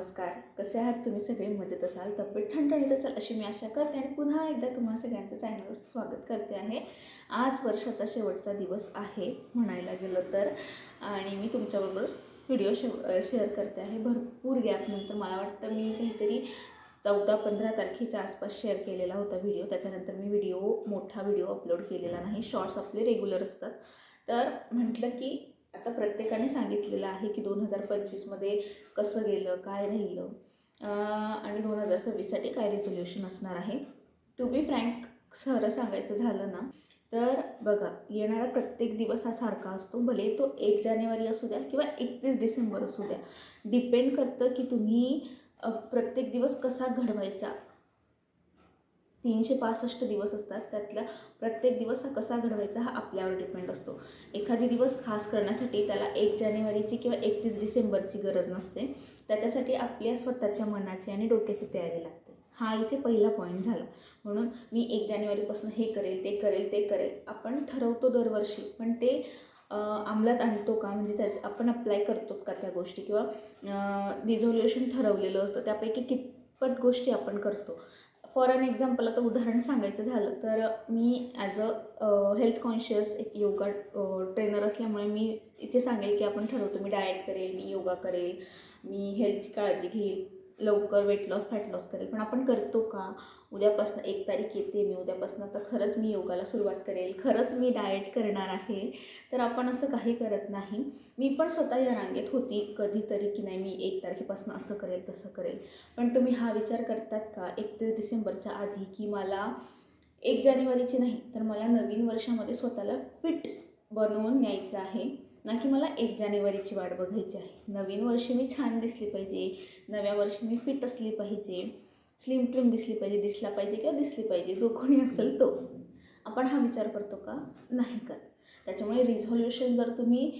नमस्कार. कसे आहात तुम्ही सगळे? मजेत असाल तब्येत ठणठणीत असाल अशी मी आशा करते आणि पुन्हा एकदा तुम्हा सगळ्यांचं चॅनलवर स्वागत करते आहे. आज वर्षाचा शेवटचा दिवस आहे म्हणायला गेलं तर आणि मी तुमच्याबरोबर व्हिडिओ शेव शेअर करते आहे. भरपूर गॅपनंतर मला वाटतं मी काहीतरी चौदा पंधरा तारखेच्या आसपास शेअर केलेला होता व्हिडिओ. त्याच्यानंतर मी व्हिडिओ मोठा व्हिडिओ अपलोड केलेला नाही. शॉर्ट्स आपले रेग्युलर असतात. तर म्हटलं की आता प्रत्येकाने सांगितलेलं आहे की दोन हजार पंचवीसमध्ये कसं गेलं काय राहिलं? आणि दोन हजार सव्वीससाठी काय रिझोल्युशन असणार आहे? टू बी फ्रँक खरं सांगायचं झालं ना तर बघा येणारा प्रत्येक दिवस हा सारखा असतो. भले तो एक जानेवारी असू द्या किंवा एकतीस डिसेंबर असू द्या. डिपेंड करतं की तुम्ही प्रत्येक दिवस कसा घडवायचा तीनशे पासष्ट दिवस असतात. त्यातला प्रत्येक दिवस हा कसा घडवायचा हा आपल्यावर डिपेंड असतो. एखादी दिवस खास करण्यासाठी त्याला एक जानेवारीची किंवा एकतीस डिसेंबरची गरज नसते. त्याच्यासाठी आपल्या स्वतःच्या मनाची आणि डोक्याची तयारी लागते. हा इथे पहिला पॉईंट झाला. म्हणून मी एक जानेवारीपासून हे करेल ते करेल ते करेल. आपण ठरवतो दरवर्षी. पण ते अंमलात आणतो का? म्हणजे त्याच आपण अप्लाय करतो का त्या गोष्टी? किंवा रिझोल्युशन ठरवलेलं असतं. त्यापैकी कितपत गोष्टी आपण करतो? फॉर अन एक्झाम्पल आता उदाहरण सांगायचं झालं तर मी ॲज अ हेल्थ कॉन्शियस एक योगा ट्रेनर uh, असल्यामुळे मी इथे सांगेल की आपण ठरवतो मी डाएट करेल मी योगा करेल मी हेल्थची काळजी घेईल. लवकर वेट लॉस फॅट लॉस करेल. पण आपण करतो का? उद्यापासून एक तारीख येते मी उद्यापासून आता खरंच मी योगाला सुरुवात करेल. खरंच मी डाएट करणार आहे. तर आपण असं काही करत नाही. मी पण स्वतः या रांगेत होती. कधीतरी की नाही मी एक तारखेपासून असं करेल तसं करेल. पण तुम्ही हा विचार करतात का? एकतीस डिसेंबरच्या आधी की मला एक जानेवारीची नाही तर मला नवीन वर्षामध्ये स्वतःला फिट बनवून न्यायचं आहे. ना की मला एक जानेवारीची वाट बघायची आहे. नवीन वर्षी मी छान दिसली पाहिजे नव्या वर्षी मी फिट असली पाहिजे स्लिम ट्रिम दिसली पाहिजे दिसला पाहिजे किंवा दिसली पाहिजे जो कोणी असेल तो. आपण हा विचार करतो का? नाही करत. त्याच्यामुळे रिझॉल्युशन जर तुम्ही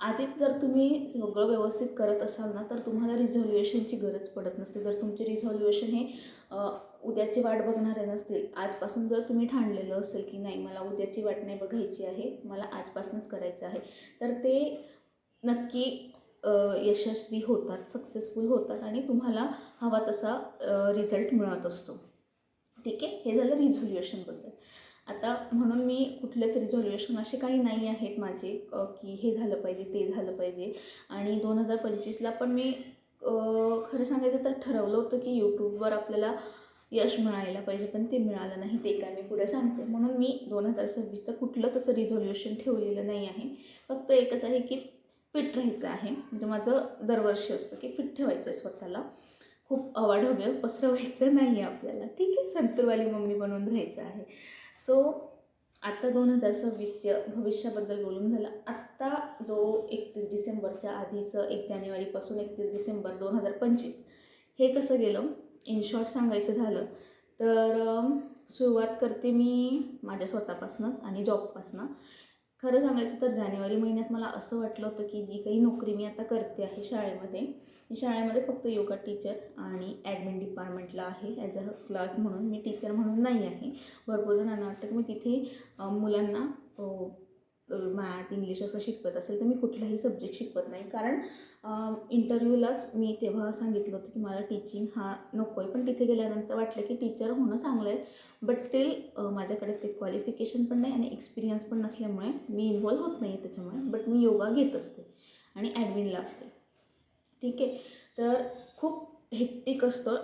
आधीच जर तुम्ही सगळं व्यवस्थित करत असाल ना तर तुम्हाला रिझॉल्युएशनची गरज पडत नसते. जर तुमचे रिझॉल्युएशन हे उद्याची वाट बघणारे नसतील आजपासून जर तुम्ही ठाणलेलं असेल की नाही मला उद्याची वाट नाही बघायची आहे मला आजपासूनच करायचं आहे तर ते नक्की यशस्वी होतात सक्सेसफुल होतात आणि तुम्हाला हवा तसा रिझल्ट मिळत असतो. ठीक आहे? हे झालं रिझोल्युशनबद्दल आता म्हणून मी कुठलेच रिझोल्युशन असे काही नाही आहेत माझे की हे झालं पाहिजे ते झालं पाहिजे. आणि दोन हजार पंचवीसला पण मी खरं सांगायचं तर ठरवलं होतं की यूट्यूबवर आपल्याला यश मिळायला पाहिजे पण ते मिळालं नाही ते काय मी पुढे सांगते. म्हणून मी दोन हजार सव्वीसचं कुठलंच असं रिझोल्युशन ठेवलेलं नाही आहे. फक्त एकच आहे की फिट राहायचं आहे. म्हणजे माझं दरवर्षी असतं की फिट ठेवायचं आहे स्वतःला. खूप अवाढव्य पसरवायचं नाही आहे आपल्याला. ठीक आहे संतूरवाली मम्मी बनवून राहायचं आहे. सो आता दोन हजार सव्वीसच्या भविष्याबद्दल बोलून झालं. आत्ता जो एकतीस डिसेंबरच्या आधीचं एक जानेवारीपासून एकतीस डिसेंबर दोन हजार पंचवीस हे कसं गेलं? इन शॉर्ट सांगायचं झालं तर सुरुवात करते मी माझ्या स्वतःपासूनच आणि जॉबपासनं. खरं सांगायचं तर जानेवारी महिन्यात मला असं वाटलं होतं की जी काही नोकरी मी आता करते आहे शाळेमध्ये मी शाळेमध्ये फक्त योगा टीचर आणि ॲडमिन डिपार्टमेंटला आहे. ॲज अ क्लर्क म्हणून मी टीचर म्हणून नाही आहे. भरपूर जणांना वाटतं की मी तिथे मुलांना मॅथ इंग्लिश असं शिकवत असेल तर मी कुठलाही सब्जेक्ट शिकवत नाही. कारण इंटरव्ह्यूलाच मी तेव्हा सांगितलं होतं की मला टीचिंग हा नको आहे पण तिथे गेल्यानंतर वाटलं की टीचर होणं चांगलं आहे बट स्टील माझ्याकडे ते क्वालिफिकेशन पण नाही आणि एक्सपिरियन्स पण नसल्यामुळे मी इन्वॉल्व होत नाही त्याच्यामुळे. बट मी योगा घेत असते आणि ॲडमिनला असते. ठीक आहे? तर खूप हेक्टिक असतं.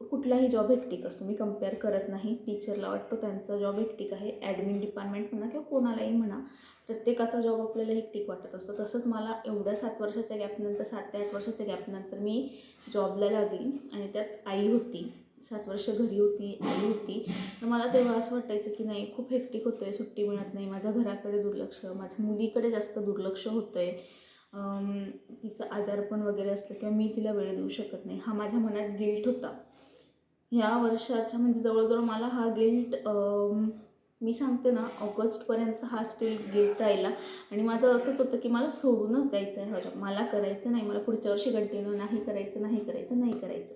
कुठलाही जॉब हेक्टिक असतो मी कंपेअर करत नाही. टीचरला वाटतो त्यांचा जॉब हेक्टिक आहे. ॲडमिन डिपार्टमेंट म्हणा किंवा कोणालाही म्हणा प्रत्येकाचा जॉब आपल्याला हेक्टिक वाटत असतो. तसंच मला एवढ्या सात वर्षाच्या गॅपनंतर सात ते आठ वर्षाच्या गॅपनंतर मी जॉबला लागली आणि त्यात आई होती. सात वर्ष घरी होती आई होती. तर मला तेव्हा असं वाटायचं की नाही खूप हेक्टिक होतं आहे सुट्टी मिळत नाही. माझ्या घराकडे दुर्लक्ष माझ्या मुलीकडे जास्त दुर्लक्ष होतं आहे तिचं आजारपण वगैरे असलं किंवा मी तिला वेळ देऊ शकत नाही. हा माझ्या मनात गिल्ट होता. ह्या वर्षाच्या म्हणजे जवळजवळ मला हा गिल्ट मी सांगते ना ऑगस्टपर्यंत हा स्टील गिल्ट राहिला. आणि माझं असंच होतं की मला सोडूनच द्यायचं आहे हा जॉब मला करायचं नाही. मला पुढच्या वर्षी कंटिन्यू नाही करायचं नाही करायचं नाही करायचं.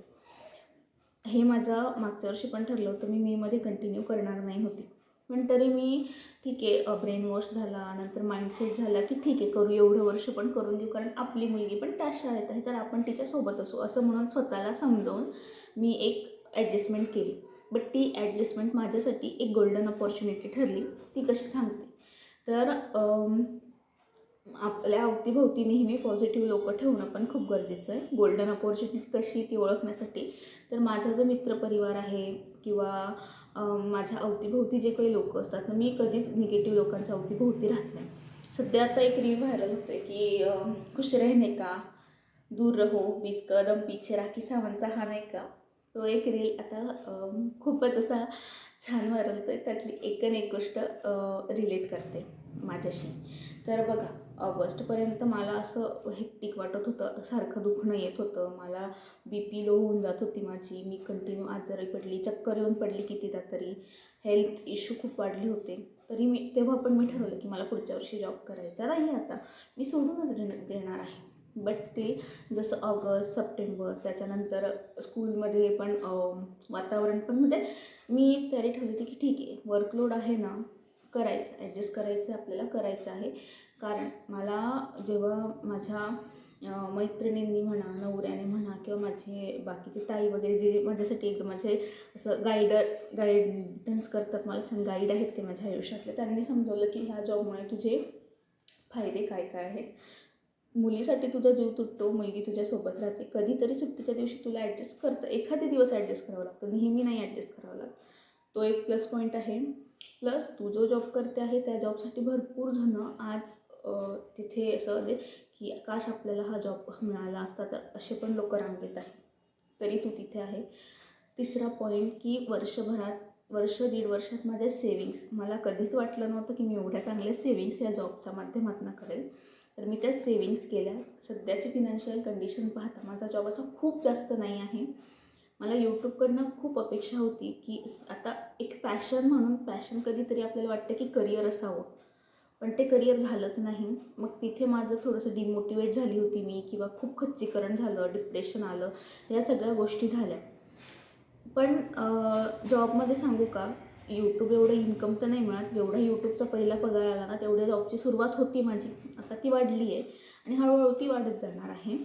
हे माझं मागच्या वर्षी पण ठरलं होतं. मी मेमध्ये कंटिन्यू करणार नाही होती. पण तरी मी ठीक आहे ब्रेन वॉश झाला नंतर माइंडसेट झाला की ठीक आहे करू एवढं वर्ष पण करून घेऊ कारण आपली मुलगी पण त्या शाळेत आहे. तर आपण तिच्यासोबत असू. असं म्हणून स्वतःला समजावून मी एक ॲडजस्टमेंट केली. बट ती ॲडजस्टमेंट माझ्यासाठी एक गोल्डन अपॉर्च्युनिटी ठरली. ती कशी सांगते? तर आपल्या अवतीभोवती नेहमी पॉझिटिव्ह लोक ठेवणं पण खूप गरजेचं आहे. गोल्डन अपॉर्च्युनिटी कशी ती ओळखण्यासाठी. तर माझा जो मित्रपरिवार आहे किंवा माझ्या अवतीभोवती जे काही लोक असतात ना मी कधीच निगेटिव्ह लोकांच्या अवतीभोवती राहत नाही. सध्या आता एक रील व्हायरल होते की खुश रहने का दूर रहो बीस कदम पीछे राखी सावंतचा हा नाही का? तो एक रील आता खूपच असा छान व्हायरल होतो त्यातली एकन एक गोष्ट रिलेट करते माझ्याशी. तर बघा ऑगस्टपर्यंत मला असं हेक्टिक वाटत होतं. सारखं दुखणं येत होतं. मला बी पी लो होऊन जात होती माझी. मी कंटिन्यू आजारी पडली चक्कर येऊन पडली कितीदा तरी. हेल्थ इश्यू खूप वाढले होते. तरी मी तेव्हा पण मी ठरवलं की मला पुढच्या वर्षी जॉब करायचा नाही आता. मी सोडूनच देणार आहे. बट स्टील जसं ऑगस्ट सप्टेंबर त्याच्यानंतर स्कूलमध्ये पण वातावरण पण म्हणजे मी एक तयारी ठेवली होती की ठीक आहे वर्कलोड आहे ना करायचं ॲडजस्ट करायचं आपल्याला करायचं आहे. कारण मला जेव्हा माझ्या मैत्रिणींनी म्हणा नवऱ्याने म्हणा किंवा माझे बाकीचे ताई वगैरे जे माझ्यासाठी एकदम माझे असं गाईडर गायडन्स करतात मला छान गाईड आहेत ते माझ्या आयुष्यातले त्यांनी समजवलं की ह्या जॉबमुळे तुझे फायदे काय काय आहेत? मुलीसाठी तुझा जीव तुटतो मुलगी तुझ्यासोबत राहते. कधीतरी सुट्टीच्या दिवशी तुला ॲडजस्ट करतं एखादे दिवस ॲडजस्ट करावं लागतं. नेहमी नाही ॲडजस्ट करावं लागतं. तो एक प्लस पॉईंट आहे. प्लस तू जो जॉब करते आहे त्या जॉबसाठी भरपूर जणं आज तिथे असं म्हणजे की काश आपल्याला हा जॉब मिळाला असता तर असे पण लोक रांगेत आहे तरी तू तिथे आहे. तिसरा पॉईंट की वर्षभरात वर्ष दीड वर्षात माझ्या सेविंग्स मला कधीच वाटलं नव्हतं की मी एवढ्या चांगल्या सेविंग्स या जॉबच्या माध्यमातून करेल. तर मी त्या सेविंग्स केल्या. सध्याची फिनान्शियल कंडिशन पाहता माझा जॉब असा खूप जास्त नाही आहे. मला यूट्यूबकडनं खूप अपेक्षा होती की आता एक पॅशन म्हणून पॅशन कधीतरी आपल्याला वाटतं की करिअर असावं. पण ते करिअर झालंच नाही. मग तिथे माझं थोडंसं डिमोटिवेट झाली होती मी किंवा खूप खच्चीकरण झालं डिप्रेशन आलं या सगळ्या गोष्टी झाल्या. पण जॉबमध्ये सांगू का? यूट्यूब एवढं इन्कम तर नाही मिळत. जेवढा यूट्यूबचा पहिला पगार आला ना तेवढ्या जॉबची सुरुवात होती माझी. आता ती वाढली आहे आणि हळूहळू ती वाढत जाणार आहे.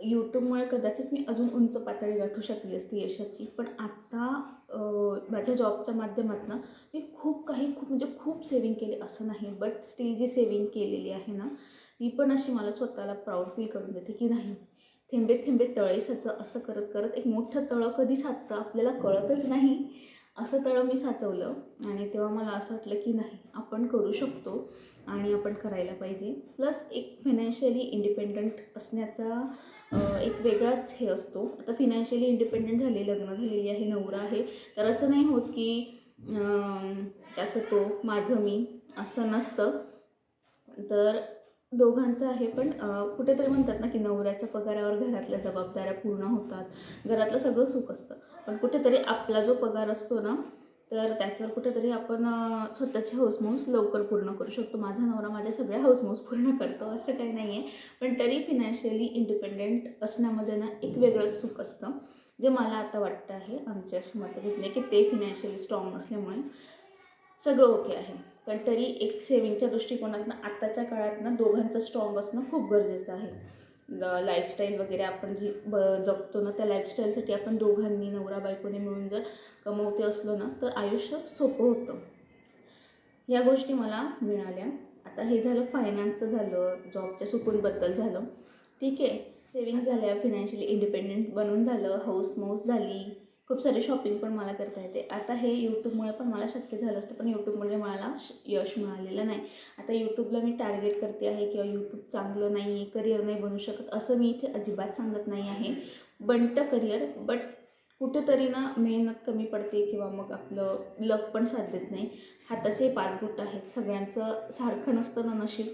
यूट्यूबमुळे कदाचित मी अजून उंच पातळी गाठू शकली असती यशाची. पण आत्ता माझ्या जॉबच्या माध्यमातून मी खूप काही खूप म्हणजे खूप सेविंग केली असं नाही. बट स्टील जी सेविंग केलेली आहे ना ती पण अशी मला स्वतःला प्राऊड फील करून देते की नाही थेंबे थेंबे तळे साचं असं करत करत एक मोठं तळं कधी साचतं आपल्याला कळतच नाही. असं तळं मी साचवलं आणि तेव्हा मला असं वाटलं की नाही आपण करू शकतो आणि आपण करायला पाहिजे. प्लस एक फायनान्शियली इंडिपेंडंट असण्याचा एक वेगळाच हे असतो. आता फिनॅन्शियली इंडिपेंडंट झाले लग्न झालेली आहे नवरा आहे तर असं नाही होत की त्याचं तो माझं मी असं नसतं. तर दोघांचं आहे पण कुठेतरी म्हणतात ना की नवऱ्याच्या पगारावर घरातल्या जबाबदाऱ्या पूर्ण होतात. घरातलं सगळं सुख असतं. पण कुठेतरी आपला जो पगार असतो ना तर त्याच्यावर कुठेतरी आपण स्वतःचे स्वतःची लवकर पूर्ण करू शकतो. माझा नवरा माझ्या सगळ्या हौसमौस पूर्ण करतो असं काही नाही आहे पण तरी फिनान्शियली इंडिपेंडेंट असण्यामध्ये ना एक वेगळंच सुख असतं जे मला आता वाटतं आहे आमच्या मतभेदने म्हणजे की ते फिनान्शियली स्ट्रॉंग असल्यामुळे सगळं ओके आहे. पण तरी एक सेविंगच्या दृष्टिकोनातनं आत्ताच्या काळात ना दोघांचं स्ट्रॉंग असणं खूप गरजेचं आहे. लाईफस्टाईल वगैरे आपण जी ब जगतो ना त्या लाईफस्टाईलसाठी आपण दोघांनी नवरा बायकोने मिळून जर कमवते असलो ना तर आयुष्य सोपं होतं. या गोष्टी मला मिळाल्या. आता हे झालं फायनान्सचं झालं जॉबच्या सुकूनबद्दल झालं. ठीक आहे. सेविंग झाल्या फिनान्शियली इंडिपेंडेंट बनून झालं हाऊस मौस झाली. खूप सारी शॉपिंग पण मला करता येते. आता हे यूट्यूबमुळे पण मला शक्य झालं असतं पण यूट्यूबमुळे मला श- यश मिळालेलं नाही. आता यूट्यूबला मी टार्गेट करते आहे किंवा यूट्यूब चांगलं नाही आहे करिअर नाही बनू शकत असं मी इथे अजिबात सांगत नाही आहे. बनतं करिअर बट कुठेतरी ना मेहनत कमी पडते किंवा मग आपलं लक पण साथ देत नाही. हाताचे पाच बोट आहेत सगळ्यांचं सारखं नसतं ना नशीब.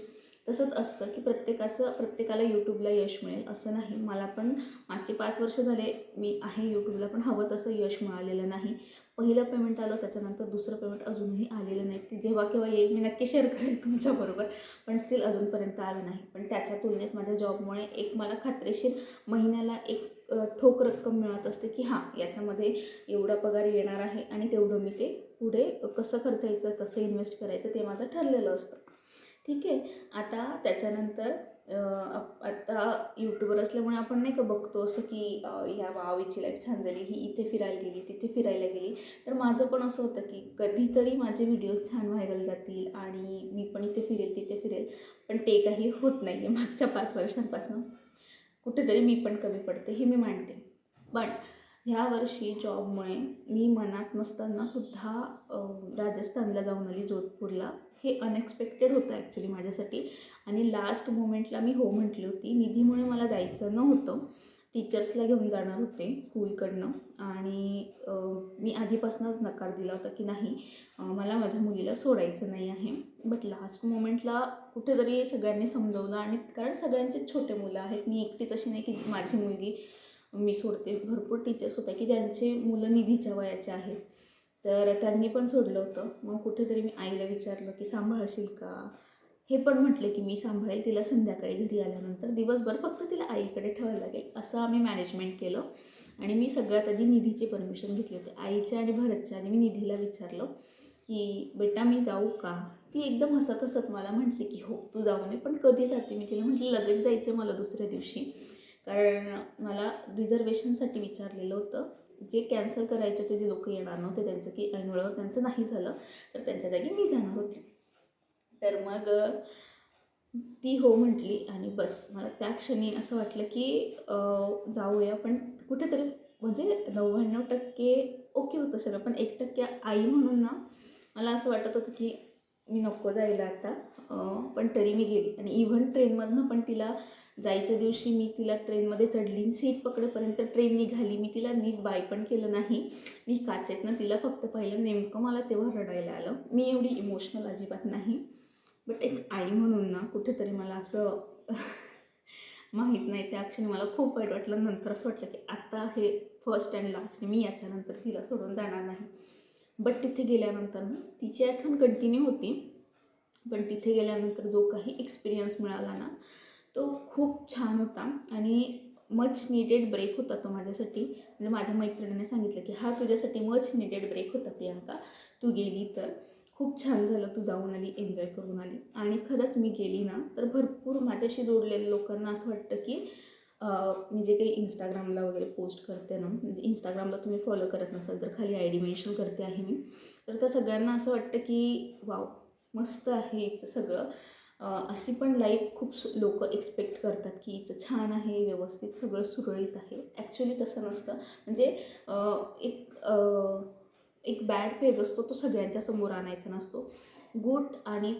तसंच असतं की प्रत्येकाचं प्रत्येकाला यूट्यूबला यश मिळेल असं नाही. मला पण मागचे पाच वर्ष झाले मी आहे यूट्यूबला पण हवं तसं यश मिळालेलं नाही. पहिलं पेमेंट आलं त्याच्यानंतर दुसरं पेमेंट अजूनही आलेलं नाही. ते जेव्हा केव्हा येईल मी नक्की शेअर करेल तुमच्याबरोबर पण स्टील अजूनपर्यंत आलं नाही. पण त्याच्या तुलनेत माझ्या जॉबमुळे एक मला खात्रीशीर महिन्याला एक ठोक रक्कम मिळत असते की हां याच्यामध्ये एवढा पगार येणार आहे आणि तेवढं मी ते पुढे कसं खर्चायचं कसं इन्व्हेस्ट करायचं ते माझं ठरलेलं असतं. ठीक आहे. आता त्याच्यानंतर आप- आता यूट्यूबवर असल्यामुळे आपण नाही का बघतो असं की या ह्या वावीची लाईफ छान झाली ही इथे फिरायला गेली तिथे फिरायला गेली. तर माझं पण असं होतं की कधीतरी माझे व्हिडिओज छान व्हायरल जातील आणि मी पण इथे फिरेल तिथे फिरेल. पण ते काही होत नाही आहे मागच्या पाच वर्षांपासून. कुठेतरी मी पण कमी पडते हे मी मानते. पण ह्या वर्षी जॉबमुळे मी मनात नसतानासुद्धा राजस्थानला जाऊन आली जोधपूरला. हे अनएक्सपेक्टेड होतं ॲक्च्युली माझ्यासाठी. आणि लास्ट मोमेंटला मी हो म्हटली होती. निधीमुळे मला जायचं नव्हतं. टीचर्सला घेऊन जाणार होते स्कूलकडनं आणि मी आधीपासूनच नकार दिला होता की नाही मला माझ्या मुलीला सोडायचं नाही आहे. बट लास्ट मोमेंटला कुठेतरी सगळ्यांनी समजवलं आणि कारण सगळ्यांचेच छोटे मुलं आहेत. मी एकटीच अशी नाही की माझी मुलगी मी सोडते. भरपूर टीचर्स होत्या की ज्यांचे मुलं निधीच्या वयाचे आहेत. तर त्यांनी पण सोडलं होतं. मग कुठेतरी मी आईला विचारलं की सांभाळशील का? हे पण म्हटले की मी सांभाळेल. तिला संध्याकाळी घरी आल्यानंतर दिवसभर फक्त तिला आईकडे ठेवायला लागेल. असं आम्ही मॅनेजमेंट केलं. आणि मी सगळ्यात आधी निधीची परमिशन घेतली होती. आईच्या आणि भरतच्या आधी मी निधीला विचारलं की बेटा मी जाऊ का? ती एकदम हसत हसत मला म्हटली की हो तू जाऊ नये. पण कधी जाते मी तिला म्हटलं लगेच जायचं आहे मला दुसऱ्या दिवशी. कारण मला रिझर्वेशनसाठी विचारलेलं होतं. जे कॅन्सल करायचे होते जे लोक येणार नव्हते त्यांचं की ऐनवेळेवर त्यांचं नाही झालं तर त्यांच्या जागी मी जाणार होते. तर मग ती हो म्हटली आणि बस. मला त्या क्षणी असं वाटलं की जाऊया पण कुठेतरी म्हणजे नव्याण्णव टक्के ओके होतं सगळं. पण एक टक्के आई म्हणून ना मला असं वाटत होतं की मी नको जायला आता. पण तरी मी गेली. आणि इव्हन ट्रेनमधनं पण तिला जायच्या दिवशी मी तिला ट्रेनमध्ये चढली सीट पकडेपर्यंत ट्रेन निघाली. मी तिला नीट बाय पण केलं नाही. मी काचेतनं तिला फक्त पाहिलं. नेमकं मला तेव्हा रडायला आलं. मी एवढी इमोशनल अजिबात नाही. बट एक आई म्हणून ना कुठेतरी मला असं माहीत नाही. त्या क्षणी मला खूप वाईट वाटलं. नंतर असं वाटलं की आता हे फर्स्ट अँड लास्ट मी याच्यानंतर तिला सोडून जाणार नाही. बट तिथे गेल्यानंतर ना तिची आठवण कंटिन्यू होती. पण तिथे गेल्यानंतर जो काही एक्सपिरियन्स मिळाला ना तो खूप छान होता आणि मच नीडेड ब्रेक होता तो माझ्यासाठी. म्हणजे माझ्या मैत्रिणीने सांगितलं की हा तुझ्यासाठी मच नीडेड ब्रेक होता प्रियांका. तू गेली तर खूप छान झालं तू जाऊन आली एन्जॉय करून आली. आणि खरंच मी गेली ना तर भरपूर माझ्याशी जोडलेल्या लोकांना असं वाटतं की मी जे काही इंस्टाग्रामला वगैरे पोस्ट करते ना म्हणजे इंस्टाग्रामला तुम्ही फॉलो करत नसाल तर खाली आय डी मेन्शन करते आहे मी. तर त्या सगळ्यांना असं वाटतं की वाव मस्त आहे याचं सगळं. अशी पण लाईफ खूप लोक एक्सपेक्ट करतात की हिचं छान आहे व्यवस्थित सगळं सुरळीत आहे. ॲक्च्युली तसं नसतं. म्हणजे एक एक बॅड फेज असतो तो सगळ्यांच्या समोर आणायचा नसतो. गुड आणि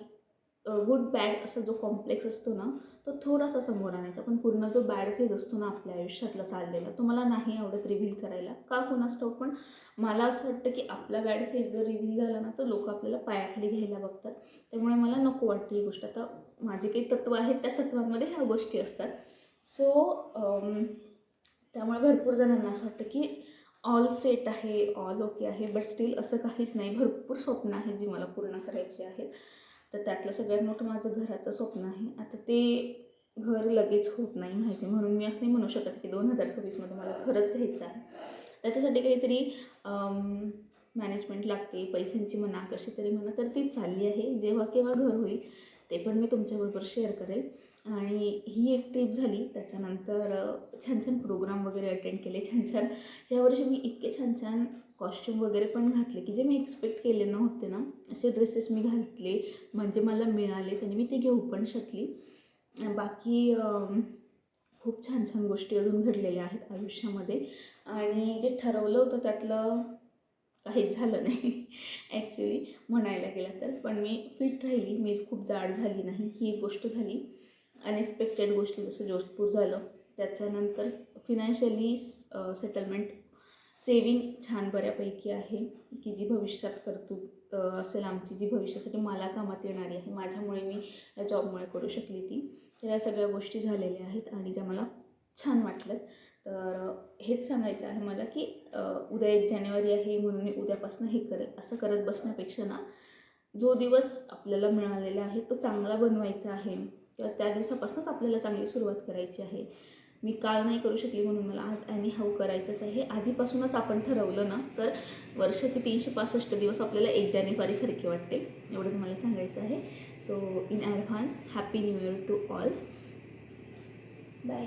गुड बॅड असा जो कॉम्प्लेक्स असतो ना तो थोडासा समोर आणायचा पण पूर्ण जो बॅड फेज असतो ना आपल्या आयुष्यातला चाललेला तो मला नाही आवडत रिव्हील करायला. का कोणास ठाऊक पण मला असं वाटतं की आपला बॅड फेज जर रिव्हील झाला ना तर लोक आपल्याला पायाखाली घ्यायला बघतात. त्यामुळे मला नको वाटते ही गोष्ट. आता माझे काही तत्त्व आहेत त्या तत्वांमध्ये ह्या गोष्टी असतात. सो त्यामुळे भरपूर जणांना असं वाटतं की ऑल सेट आहे ऑल ओके आहे बट स्टील असं काहीच नाही. भरपूर स्वप्न आहेत जी मला पूर्ण करायची आहेत. तर त्यातलं सगळ्यात मोठं माझं घराचं स्वप्न आहे. आता ते घर लगेच होत नाही माहिती म्हणून मी असंही म्हणू शकत की दोन हजार सव्वीसमध्ये मला खरंच घ्यायचं आहे. त्याच्यासाठी काहीतरी मॅनेजमेंट लागते पैशांची म्हणा कशी तरी म्हणा तर ती चालली आहे. जेव्हा केव्हा घर होईल ते पण मी तुमच्याबरोबर शेअर करेल. आणि ही एक ट्रिप झाली त्याच्यानंतर छान छान प्रोग्राम वगैरे अटेंड केले. छान छान यावर्षी मी इतके छान छान कॉस्ट्यूम वगैरे पण घातले की जे मी एक्सपेक्ट केले नव्हते ना असे ड्रेसेस मी घातले. म्हणजे मला मिळाले त्यांनी मी ते घेऊ पण शकली. बाकी खूप छान छान गोष्टी अजून घडलेल्या आहेत आयुष्यामध्ये. आणि जे ठरवलं होतं त्यातलं काहीच झालं नाही. ॲक्च्युली म्हणायला गेलं तर. पण मी फिट राहिली. मी खूप जाड झाली नाही. ही एक गोष्ट झाली. अनएक्सपेक्टेड गोष्टी जसं जोधपूर झालं त्याच्यानंतर फिनान्शियली सेटलमेंट सेविंग छान बऱ्यापैकी आहे की जी भविष्यात तरतूद असेल आमची जी भविष्यासाठी मला कामात येणारी आहे माझ्यामुळे मी या जॉबमुळे करू शकली ती. तर या सगळ्या गोष्टी झालेल्या आहेत आणि ज्या मला छान वाटलं तर हेच सांगायचं आहे मला की उद्या एक जानेवारी आहे म्हणून मी उद्यापासून हे करेल असं करत बसण्यापेक्षा ना जो दिवस आपल्याला मिळालेला आहे तो चांगला बनवायचा आहे. किंवा त्या दिवसापासूनच आपल्याला चांगली सुरुवात करायची आहे. मी काल नाही करू शकली म्हणून मला आज आणि हाऊ करायचंच आहे. आधीपासूनच आपण ठरवलं ना तर वर्षाचे तीनशे पासष्ट दिवस आपल्याला एक जानेवारीसारखे वाटते एवढंच मला सांगायचं आहे. So in advance happy new year to all bye